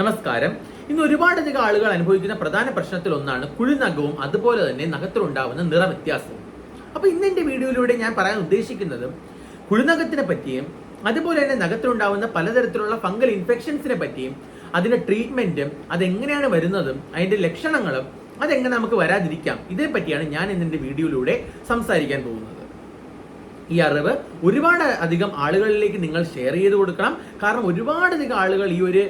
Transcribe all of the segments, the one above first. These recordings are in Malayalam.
നമസ്കാരം. ഇന്ന് ഒരുപാടധികം ആളുകൾ അനുഭവിക്കുന്ന പ്രധാന പ്രശ്നത്തിൽ ഒന്നാണ് കുഴിനഖവും അതുപോലെ തന്നെ നഖത്തിലുണ്ടാവുന്ന നിറവ്യത്യാസവും അപ്പൊ ഇന്ന് എന്റെ വീഡിയോയിലൂടെ ഞാൻ പറയാൻ ഉദ്ദേശിക്കുന്നത് കുഴിനഖത്തിനെ പറ്റിയും അതുപോലെ തന്നെ നഖത്തിലുണ്ടാവുന്ന പലതരത്തിലുള്ള ഫംഗൽ ഇൻഫെക്ഷൻസിനെ പറ്റിയും അതിന്റെ ട്രീറ്റ്മെന്റും അതെങ്ങനെയാണ് വരുന്നതും അതിന്റെ ലക്ഷണങ്ങളും അതെങ്ങനെ നമുക്ക് വരാതിരിക്കാം ഇതേപ്പറ്റിയാണ് ഞാൻ ഇന്ന് വീഡിയോയിലൂടെ സംസാരിക്കാൻ പോകുന്നത്. ഈ അറിവ് ഒരുപാട് അധികം ആളുകളിലേക്ക് നിങ്ങൾ ഷെയർ ചെയ്ത് കൊടുക്കണം. കാരണം ഒരുപാട് അധികം ആളുകൾ ഈ ഒരു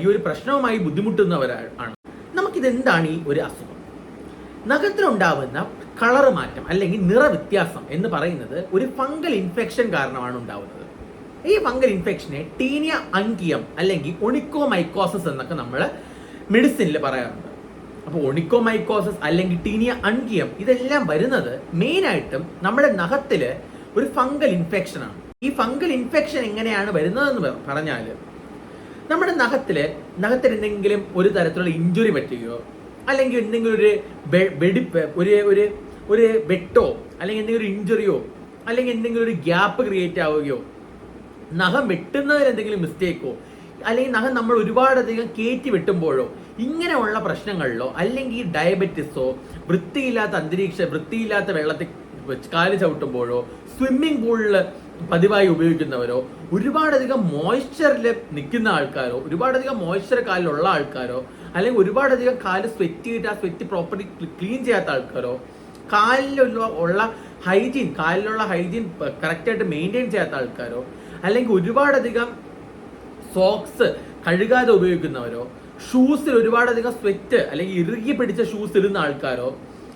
ഈ ഒരു പ്രശ്നവുമായി ബുദ്ധിമുട്ടുന്നവരാണ് നമുക്കിതെന്താണ് ഈ ഒരു അസുഖം? നഖത്തിലുണ്ടാവുന്ന കളർ മാറ്റം അല്ലെങ്കിൽ നിറവ്യത്യാസം എന്ന് പറയുന്നത് ഒരു ഫംഗൽ ഇൻഫെക്ഷൻ കാരണമാണ് ഉണ്ടാവുന്നത്. ഈ ഫംഗൽ ഇൻഫെക്ഷനെ ടീനിയ അങ്കിയം അല്ലെങ്കിൽ ഒണിക്കോമൈക്കോസസ് എന്നൊക്കെ നമ്മൾ മെഡിസിനിൽ പറയാറുണ്ട്. അപ്പോൾ ഒണിക്കോമൈക്കോസസ് അല്ലെങ്കിൽ ടീനിയ അൺകിയം ഇതെല്ലാം വരുന്നത് മെയിനായിട്ടും നമ്മുടെ നഖത്തിൽ ഒരു ഫംഗൽ ഇൻഫെക്ഷനാണ് ഈ ഫംഗൽ ഇൻഫെക്ഷൻ എങ്ങനെയാണ് വരുന്നതെന്ന് പറഞ്ഞാൽ നമ്മുടെ നഖത്തിൽ നഖത്തിൽ എന്തെങ്കിലും ഒരു തരത്തിലുള്ള ഇഞ്ചുറി പറ്റുകയോ അല്ലെങ്കിൽ എന്തെങ്കിലും ഒരു വെടിപ്പ് ഒരു ഒരു ഒരു വെട്ടോ അല്ലെങ്കിൽ എന്തെങ്കിലും ഒരു ഇഞ്ചുറിയോ അല്ലെങ്കിൽ എന്തെങ്കിലും ഒരു ഗ്യാപ്പ് ക്രിയേറ്റ് ആവുകയോ നഖം വെട്ടുന്നതിൽ എന്തെങ്കിലും മിസ്റ്റേക്കോ അല്ലെങ്കിൽ നഖം നമ്മൾ ഒരുപാടധികം കയറ്റി വെട്ടുമ്പോഴോ ഇങ്ങനെയുള്ള പ്രശ്നങ്ങളിലോ അല്ലെങ്കിൽ ഡയബറ്റിസോ വൃത്തിയില്ലാത്ത അന്തരീക്ഷ വൃത്തിയില്ലാത്ത വെള്ളത്തിൽ വെച്ച് കാൽ ചവിട്ടുമ്പോഴോ സ്വിമ്മിംഗ് പൂളിൽ പതിവായി ഉപയോഗിക്കുന്നവരോ ഒരുപാടധികം മോയ്സ്ചറിൽ നിൽക്കുന്ന ആൾക്കാരോ ഒരുപാടധികം മോയ്സ്ചർ കാലിലുള്ള ആൾക്കാരോ അല്ലെങ്കിൽ ഒരുപാടധികം കാൽ സ്വെറ്റ് ചെയ്തിട്ട് ആ സ്വെറ്റ് പ്രോപ്പർലി ക്ലീൻ ചെയ്യാത്ത ആൾക്കാരോ കാലിലുള്ള ഉള്ള ഹൈജീൻ കാലിലുള്ള ഹൈജീൻ കറക്റ്റായിട്ട് മെയിന്റെയിൻ ചെയ്യാത്ത ആൾക്കാരോ അല്ലെങ്കിൽ ഒരുപാടധികം സോക്സ് കഴുകാതെ ഉപയോഗിക്കുന്നവരോ ഷൂസിൽ ഒരുപാടധികം സ്വെറ്റ് അല്ലെങ്കിൽ ഇറുകി പിടിച്ച ഷൂസ് ഇടുന്ന ആൾക്കാരോ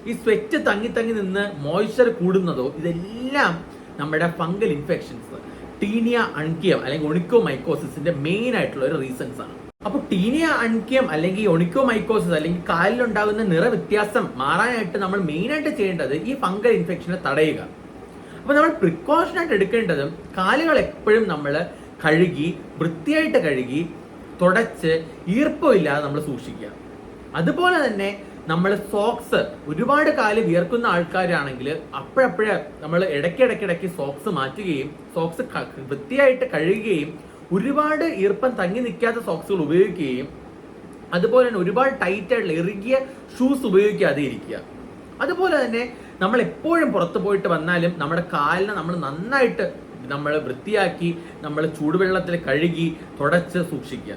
ഈ സ്വെറ്റ് തങ്ങി തങ്ങി നിന്ന് മോയ്സ്ചർ കൂടുന്നതോ ഇതെല്ലാം നമ്മുടെ ഫംഗൽ ഇൻഫെക്ഷൻസ് ടീനിയ അൺകിയം അല്ലെങ്കിൽ ഒണിക്കോ മൈക്കോസിന്റെ മെയിൻ ആയിട്ടുള്ള ഒരു റീസൺസ് ആണ്. അപ്പൊ ടീനിയ അൺകിയം അല്ലെങ്കിൽ ഒണിക്കോ മൈക്കോസിസ് അല്ലെങ്കിൽ കാലിലുണ്ടാകുന്ന നിറവ്യത്യാസം മാറാനായിട്ട് നമ്മൾ മെയിൻ ആയിട്ട് ചെയ്യേണ്ടത് ഈ ഫംഗൽ ഇൻഫെക്ഷനെ തടയുക. അപ്പൊ നമ്മൾ പ്രിക്കോഷൻ ആയിട്ട് എടുക്കേണ്ടത് കാലുകൾ എപ്പോഴും നമ്മൾ കഴുകി വൃത്തിയായിട്ട് കഴുകി തുടച്ച് ഈർപ്പമില്ലാതെ നമ്മൾ സൂക്ഷിക്കുക. അതുപോലെ തന്നെ നമ്മൾ സോക്സ് ഒരുപാട് കാൽ വിയർക്കുന്ന ആൾക്കാരാണെങ്കിൽ അപ്പോഴപ്പോഴേ നമ്മൾ ഇടയ്ക്കിടയ്ക്കിടയ്ക്ക് സോക്സ് മാറ്റുകയും സോക്സ് വൃത്തിയായിട്ട് കഴുകുകയും ഒരുപാട് ഈർപ്പം തങ്ങി നിൽക്കാത്ത സോക്സുകൾ ഉപയോഗിക്കുകയും അതുപോലെ തന്നെ ഒരുപാട് ടൈറ്റ് ആയിട്ടുള്ള ഇറുകിയ ഷൂസ് ഉപയോഗിക്കാതെ ഇരിക്കുക. അതുപോലെ തന്നെ നമ്മൾ എപ്പോഴും പുറത്ത് പോയിട്ട് വന്നാലും നമ്മുടെ കാലിനെ നമ്മൾ നന്നായിട്ട് നമ്മൾ വൃത്തിയാക്കി നമ്മൾ ചൂടുവെള്ളത്തിൽ കഴുകി തുടച്ച് സൂക്ഷിക്കുക.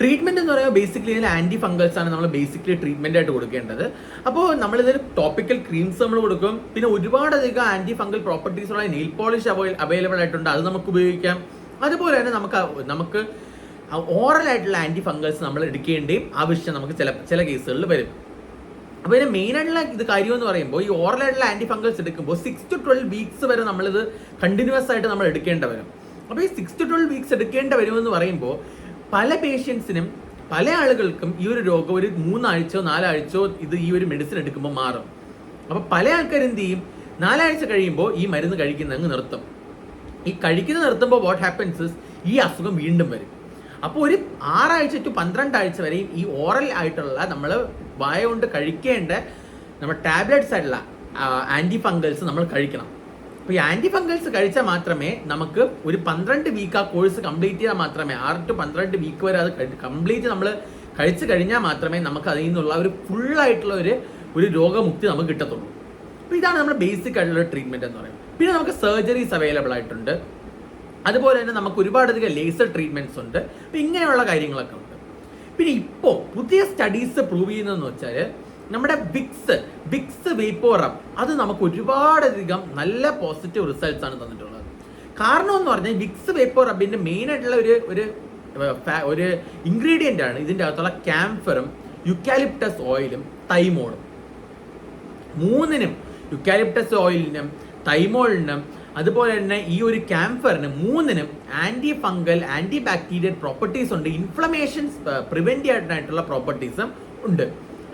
ട്രീറ്റ്മെന്റ് എന്ന് പറയുമ്പോൾ ബേസിക്കലി ഇതിൽ ആന്റി ഫംഗൽസ് ആണ് നമ്മൾ ബേസിക്കലി ട്രീറ്റ്മെന്റ് ആയിട്ട് കൊടുക്കേണ്ടത്. അപ്പോൾ നമ്മളിതിൽ ടോപ്പിക്കൽ ക്രീംസ് നമ്മൾ കൊടുക്കും. പിന്നെ ഒരുപാടധികം ആന്റി ഫംഗൽ പ്രോപ്പർട്ടീസ് ഉള്ള നെയിൽ പോളിഷ് അവൈലബിൾ ആയിട്ടുണ്ട്. അത് നമുക്ക് ഉപയോഗിക്കാം. അതുപോലെ തന്നെ നമുക്ക് നമുക്ക് ഓറൽ ആയിട്ടുള്ള ആന്റി ഫംഗൽസ് നമ്മൾ എടുക്കേണ്ടയും ആവശ്യം നമുക്ക് ചില ചില കേസുകളിൽ വരും. അപ്പോൾ ഇതിന് മെയിൻ ആയിട്ടുള്ള ഇത് കാര്യം എന്ന് പറയുമ്പോൾ ഈ ഓറൽ ആയിട്ടുള്ള ആന്റി ഫംഗൽസ് എടുക്കുമ്പോൾ സിക്സ് ടു ട്വൽവ് വീക്സ് വരെ നമ്മളിത് കണ്ടിന്യൂസ് ആയിട്ട് നമ്മൾ എടുക്കേണ്ട വരും. അപ്പോൾ ഈ സിക്സ് ടു ട്വൽവ് വീക്സ് എടുക്കേണ്ട വരുമെന്ന് പറയുമ്പോൾ പല പേഷ്യൻസിനും പല ആളുകൾക്കും ഈ ഒരു രോഗം ഒരു മൂന്നാഴ്ചയോ നാലാഴ്ചയോ ഇത് ഈ ഒരു മെഡിസിൻ എടുക്കുമ്പോൾ മാറും. അപ്പോൾ പല ആൾക്കാർ എന്ത് ചെയ്യും? നാലാഴ്ച കഴിയുമ്പോൾ ഈ മരുന്ന് കഴിക്കുന്ന അങ്ങ് നിർത്തും. ഈ കഴിക്കുന്ന നിർത്തുമ്പോൾ വാട്ട് ഹാപ്പൻസ് ഈ അസുഖം വീണ്ടും വരും. അപ്പോൾ ഒരു ആറാഴ്ച ടു പന്ത്രണ്ടാഴ്ച വരെയും ഈ ഓറൽ ആയിട്ടുള്ള നമ്മൾ വായ കൊണ്ട് കഴിക്കേണ്ട നമ്മുടെ ടാബ്ലറ്റ്സ് ആയിട്ടുള്ള ആന്റി ഫംഗൽസ് നമ്മൾ കഴിക്കണം. അപ്പോൾ ഈ ആന്റി ഫംഗൽസ് കഴിച്ചാൽ മാത്രമേ നമുക്ക് ഒരു പന്ത്രണ്ട് വീക്ക് ആ കോഴ്സ് കംപ്ലീറ്റ് ചെയ്താൽ മാത്രമേ ആറ് ടു പന്ത്രണ്ട് വീക്ക് വരെ അത് കംപ്ലീറ്റ് നമ്മൾ കഴിച്ചു കഴിഞ്ഞാൽ മാത്രമേ നമുക്ക് അതിൽ നിന്നുള്ള ഒരു ഫുൾ ആയിട്ടുള്ള ഒരു ഒരു രോഗമുക്തി നമുക്ക് കിട്ടത്തുള്ളൂ. അപ്പോൾ ഇതാണ് നമ്മുടെ ബേസിക് ആയിട്ടുള്ള ട്രീറ്റ്മെന്റ് എന്ന് പറയുന്നത്. പിന്നെ നമുക്ക് സർജറീസ് അവൈലബിൾ ആയിട്ടുണ്ട്. അതുപോലെ തന്നെ നമുക്ക് ഒരുപാടധികം ലേസർ ട്രീറ്റ്മെന്റ്സ് ഉണ്ട്. ഇങ്ങനെയുള്ള കാര്യങ്ങളൊക്കെ ഉണ്ട്. പിന്നെ ഇപ്പോൾ പുതിയ സ്റ്റഡീസ് പ്രൂവ് ചെയ്യുന്നതെന്ന് വെച്ചാൽ നമ്മുടെ ബിക്സ് ബിക്സ് വേപ്പോറം അത് നമുക്ക് ഒരുപാടധികം നല്ല പോസിറ്റീവ് റിസൾട്ട്സ് ആണ് തന്നിട്ടുള്ളത്. കാരണം എന്ന് പറഞ്ഞാൽ വിക്സ് വേപ്പോറബിന്റെ മെയിൻ ആയിട്ടുള്ള ഒരു ഒരു ഒരു ഇൻഗ്രീഡിയന്റ് ആണ്. ഇതിന്റെ അകത്തുള്ള ക്യാംഫറും യുക്കാലിപ്റ്റസ് ഓയിലും തൈമോളും മൂന്നിനും യുക്കാലിപ്റ്റസ് ഓയിലിനും തൈമോളിനും അതുപോലെ തന്നെ ഈ ഒരു ക്യാംഫറിന് മൂന്നിനും anti fungal anti bacterial properties ഉണ്ട് ഇൻഫ്ലമേഷൻസ് പ്രിവെന്റ് ചെയ്യാനായിട്ടുള്ള പ്രോപ്പർട്ടീസും ഉണ്ട്.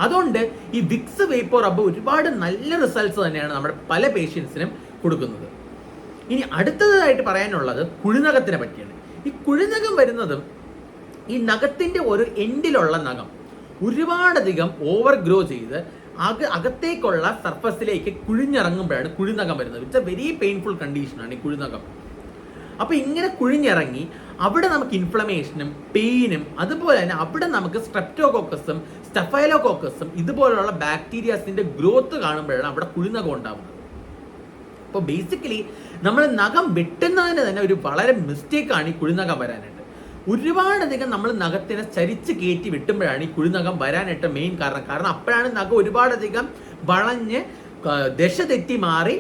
അതുകൊണ്ട് ഈ വിക്സ് വേപ്പോ റബ്ബ് ഒരുപാട് നല്ല റിസൾട്ട്സ് തന്നെയാണ് നമ്മുടെ പല പേഷ്യൻസിനും കൊടുക്കുന്നത്. ഇനി അടുത്തതായിട്ട് പറയാനുള്ളത് കുഴിനകത്തിനെ പറ്റിയാണ്. ഈ കുഴിനകം വരുന്നതും ഈ നഖത്തിന്റെ ഒരു എൻഡിലുള്ള നഖം ഒരുപാടധികം ഓവർ ഗ്രോ ചെയ്ത് അക അകത്തേക്കുള്ള സർഫസിലേക്ക് കുഴിഞ്ഞിറങ്ങുമ്പോഴാണ് കുഴിനകം വരുന്നത്. ഇറ്റ്സ് എ വെരി പെയിൻഫുൾ കണ്ടീഷനാണ് ഈ കുഴിനകം. അപ്പൊ ഇങ്ങനെ കുഴിഞ്ഞിറങ്ങി അവിടെ നമുക്ക് ഇൻഫ്ലമേഷനും പെയിനും അതുപോലെ തന്നെ അവിടെ നമുക്ക് സ്ട്രെപ്റ്റോകോക്കസും സ്റ്റഫൈലോകോക്കസും ഇതുപോലുള്ള ബാക്ടീരിയാസിന്റെ ഗ്രോത്ത് കാണുമ്പോഴാണ് അവിടെ കുഴിനകം ഉണ്ടാവുന്നത്. അപ്പോൾ ബേസിക്കലി നമ്മൾ നഖം വെട്ടുന്നതിന് തന്നെ ഒരു വളരെ മിസ്റ്റേക്കാണ് ഈ കുഴിനകം വരാനായിട്ട്. ഒരുപാടധികം നമ്മൾ നഖത്തിനെ ചരിച്ച് കയറ്റി വെട്ടുമ്പോഴാണ് ഈ കുഴിനകം വരാനായിട്ട് മെയിൻ കാരണം. കാരണം അപ്പോഴാണ് നഖം ഒരുപാടധികം വളഞ്ഞ് ദശ തെറ്റി മാറി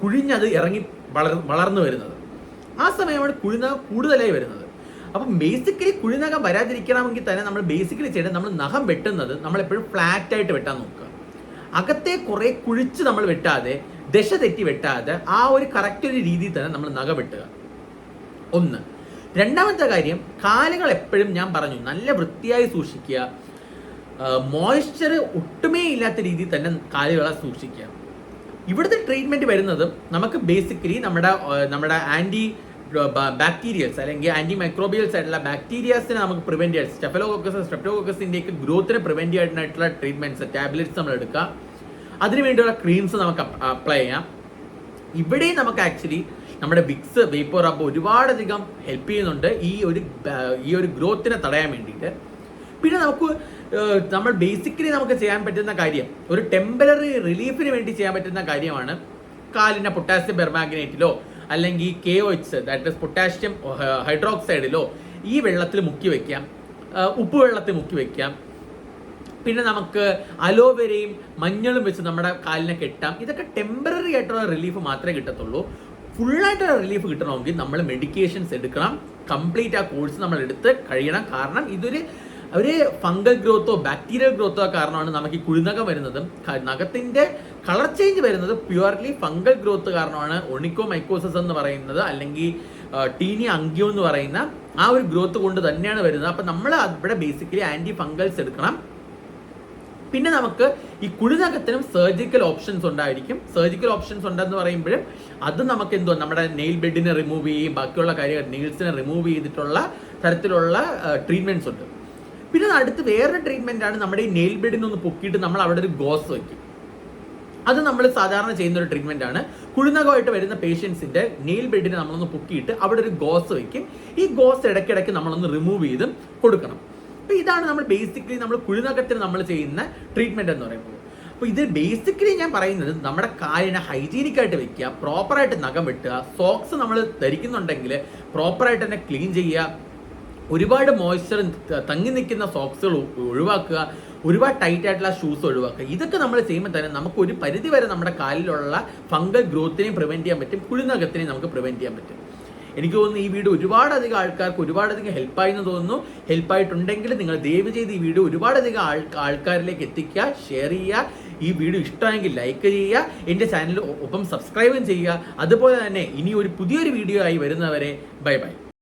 കുഴിഞ്ഞത് ഇറങ്ങി വളർ വളർന്നു വരുന്നത്. ആ സമയമാണ് കുഴിനകം കൂടുതലായി വരുന്നത്. അപ്പം ബേസിക്കലി കുഴിനകം വരാതിരിക്കണമെങ്കിൽ തന്നെ നമ്മൾ ബേസിക്കലി ചെയ്യേണ്ടത് നമ്മൾ നഖം വെട്ടുന്നത് നമ്മൾ എപ്പോഴും ഫ്ലാറ്റ് ആയിട്ട് വെട്ടാൻ നോക്കുക. അകത്തെ കുറെ കുഴിച്ച് നമ്മൾ വെട്ടാതെ ദശ തെറ്റി വെട്ടാതെ ആ ഒരു കറക്റ്റ് ഒരു രീതിയിൽ തന്നെ നമ്മൾ നഖം വെട്ടുക. ഒന്ന്. രണ്ടാമത്തെ കാര്യം കാലുകൾ എപ്പോഴും ഞാൻ പറഞ്ഞു നല്ല വൃത്തിയായി സൂക്ഷിക്കുക. മോയ്സ്ചർ ഒട്ടുമേ ഇല്ലാത്ത രീതിയിൽ തന്നെ കാലുകളെ സൂക്ഷിക്കുക. ഇവിടുത്തെ ട്രീറ്റ്മെന്റ് വരുന്നതും നമുക്ക് ബേസിക്കലി നമ്മുടെ നമ്മുടെ ആന്റി ബാക്ടീരിയൽസ് അല്ലെങ്കിൽ ആന്റി മൈക്രോബിയൽസ് ആയിട്ടുള്ള ബാക്ടീരിയാസിനെ നമുക്ക് പ്രിവെന്റ് ചെയ്യാൻ സ്റ്റെഫലോകോക്കസ് സ്ട്രെപ്റ്റോകോക്കസിന്റെ ഒക്കെ ഗ്രോത്തിനെ പ്രിവെന്റ് ചെയ്യാനായിട്ടുള്ള ട്രീറ്റ്മെന്റ്സ് ടാബ്ലറ്റ്സ് നമ്മൾ എടുക്കുക. അതിനുവേണ്ടിയുള്ള ക്രീംസ് നമുക്ക് അപ്ലൈ ചെയ്യാം. ഇവിടെ നമുക്ക് ആക്ച്വലി നമ്മുടെ വിക്സ് വേപ്പർ അപ്പ് ഒരുപാടധികം ഹെൽപ്പ് ചെയ്യുന്നുണ്ട് ഈ ഒരു ഈ ഒരു ഗ്രോത്തിനെ തടയാൻ വേണ്ടിയിട്ട്. പിന്നെ നമുക്ക് നമ്മൾ ബേസിക്കലി നമുക്ക് ചെയ്യാൻ പറ്റുന്ന കാര്യം ഒരു ടെമ്പററി റിലീഫിന് വേണ്ടി ചെയ്യാൻ പറ്റുന്ന കാര്യമാണ് കാലിന്റെ പൊട്ടാസ്യം പെർമാഗ്നേറ്റിലോ അല്ലെങ്കിൽ K O H that is potassium ഹൈഡ്രോക്സൈഡിലോ ഈ വെള്ളത്തിൽ മുക്കി വെക്കാം ഉപ്പ് വെള്ളത്തിൽ മുക്കി വെക്കാം. പിന്നെ നമുക്ക് അലോവേരയും മഞ്ഞളും വെച്ച് നമ്മുടെ കാലിനെ കെട്ടാം. ഇതൊക്കെ ടെമ്പററി ആയിട്ടുള്ള റിലീഫ് മാത്രമേ കിട്ടത്തുള്ളൂ. ഫുള്ളായിട്ടുള്ള റിലീഫ് കിട്ടണമെങ്കിൽ നമ്മൾ മെഡിക്കേഷൻസ് എടുക്കണം. കംപ്ലീറ്റ് ആ കോഴ്സ് നമ്മൾ എടുത്ത് കഴിയണം. കാരണം ഇതൊരു ഒരു ഫംഗൽ ഗ്രോത്തോ ബാക്ടീരിയൽ ഗ്രോത്തോ കാരണമാണ് നമുക്ക് ഈ കുഴിനകം വരുന്നതും. നഖത്തിന്റെ കളർ ചേഞ്ച് വരുന്നത് പ്യുവർലി ഫംഗൽ ഗ്രോത്ത് കാരണമാണ്. ഒണിക്കോ മൈക്കോസിസ് എന്ന് പറയുന്നത് അല്ലെങ്കിൽ ടീനി അങ്കിയോ എന്ന് പറയുന്ന ആ ഒരു ഗ്രോത്ത് കൊണ്ട് തന്നെയാണ് വരുന്നത്. അപ്പം നമ്മൾ ഇവിടെ ബേസിക്കലി ആന്റി ഫംഗൽസ് എടുക്കണം. പിന്നെ നമുക്ക് ഈ കുഴിനകത്തിനും സർജിക്കൽ ഓപ്ഷൻസ് ഉണ്ടായിരിക്കും. സർജിക്കൽ ഓപ്ഷൻസ് ഉണ്ടെന്ന് പറയുമ്പോഴും അത് നമുക്ക് എന്തോ നമ്മുടെ നെയിൽ ബെഡിനെ റിമൂവ് ചെയ്യും. ബാക്കിയുള്ള കാര്യങ്ങൾ നെയിൽസിനെ റിമൂവ് ചെയ്തിട്ടുള്ള തരത്തിലുള്ള ട്രീറ്റ്മെന്റ്സ് ഉണ്ട്. പിന്നെ അടുത്ത് വേറെ ട്രീറ്റ്മെന്റ് ആണ് നമ്മുടെ ഈ നെയിൽ ബെഡിൽ നിന്ന് പൊക്കിയിട്ട് നമ്മൾ അവിടെ ഒരു ഗോസ് വയ്ക്കും അത് നമ്മൾ സാധാരണ ചെയ്യുന്ന ഒരു ട്രീറ്റ്മെന്റ് ആണ്. കുഴുന്നകമായിട്ട് വരുന്ന പേഷ്യൻസിന്റെ നെയിൽ ബെഡിനെ നമ്മളൊന്ന് പൊക്കിയിട്ട് അവിടെ ഒരു ഗോസ് വയ്ക്കും ഈ ഗോസ് ഇടയ്ക്കിടയ്ക്ക് നമ്മളൊന്ന് റിമൂവ് ചെയ്തും കൊടുക്കണം. അപ്പൊ ഇതാണ് നമ്മൾ ബേസിക്കലി നമ്മൾ കുഴുനകത്തിന് നമ്മൾ ചെയ്യുന്ന ട്രീറ്റ്മെന്റ് എന്ന് പറയുന്നത്. അപ്പോൾ ഇത് ബേസിക്കലി ഞാൻ പറയുന്നത് നമ്മുടെ കാലിനെ ഹൈജീനിക് ആയിട്ട് വെക്കുക പ്രോപ്പറായിട്ട് നഖം വെട്ടുക സോക്സ് നമ്മൾ ധരിക്കുന്നുണ്ടെങ്കിൽ പ്രോപ്പറായിട്ട് തന്നെ ക്ലീൻ ചെയ്യുക ഒരുപാട് മോയ്സ്ചർ തങ്ങി നിൽക്കുന്ന സോക്സുകൾ ഒഴിവാക്കുക ഒരുപാട് ടൈറ്റ് ആയിട്ടുള്ള ഷൂസ് ഒഴിവാക്കുക. ഇതൊക്കെ നമ്മൾ ചെയ്യുമ്പോൾ തന്നെ നമുക്ക് ഒരു പരിധി വരെ നമ്മുടെ കാലിലുള്ള ഫംഗൽ ഗ്രോത്തിനെയും പ്രിവെന്റ് ചെയ്യാൻ പറ്റും കുളിനകത്തിനെയും നമുക്ക് പ്രിവെന്റ് ചെയ്യാൻ പറ്റും. എനിക്ക് തോന്നുന്നു ഈ വീഡിയോ ഒരുപാടധികം ആൾക്കാർക്ക് ഒരുപാടധികം ഹെൽപ്പായി എന്ന് തോന്നുന്നു. ഹെൽപ്പായിട്ടുണ്ടെങ്കിൽ നിങ്ങൾ ദയവ് ചെയ്ത് ഈ വീഡിയോ ഒരുപാടധികം ആൾ ആൾക്കാരിലേക്ക് എത്തിക്കുക ഷെയർ ചെയ്യുക. ഈ വീഡിയോ ഇഷ്ടമായെങ്കിൽ ലൈക്ക് ചെയ്യുക. എന്റെ ചാനൽ ഒപ്പം സബ്സ്ക്രൈബും ചെയ്യുക. അതുപോലെ തന്നെ ഇനി ഒരു പുതിയൊരു വീഡിയോ ആയി വരുന്നവരെ ബൈ ബൈ